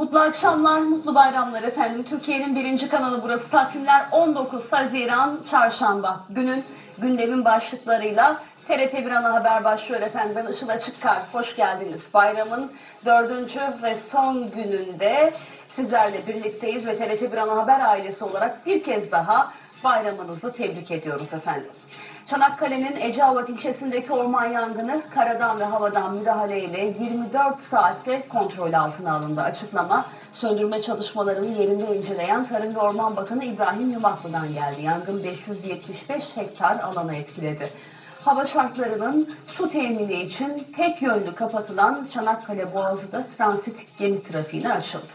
akşamlar, mutlu bayramlar efendim. Türkiye'nin birinci kanalı burası. Takvimler 19 Haziran Çarşamba. Günün gündemin başlıklarıyla TRT 1 ana haber başlıyor efendim. Ben Işıl Açıkkar. Hoş geldiniz. Bayramın dördüncü ve son gününde sizlerle birlikteyiz ve TRT 1 ana haber ailesi olarak bir kez daha bayramınızı tebrik ediyoruz efendim. Çanakkale'nin Eceavat ilçesindeki orman yangını karadan ve havadan müdahaleyle 24 saatte kontrol altına alındı. Açıklama söndürme çalışmalarını yerinde inceleyen Tarım ve Orman Bakanı İbrahim Yumaklı'dan geldi. Yangın 575 hektar alanı etkiledi. Hava şartlarının su temini için tek yönlü kapatılan Çanakkale Boğazı da transit gemi trafiğine açıldı.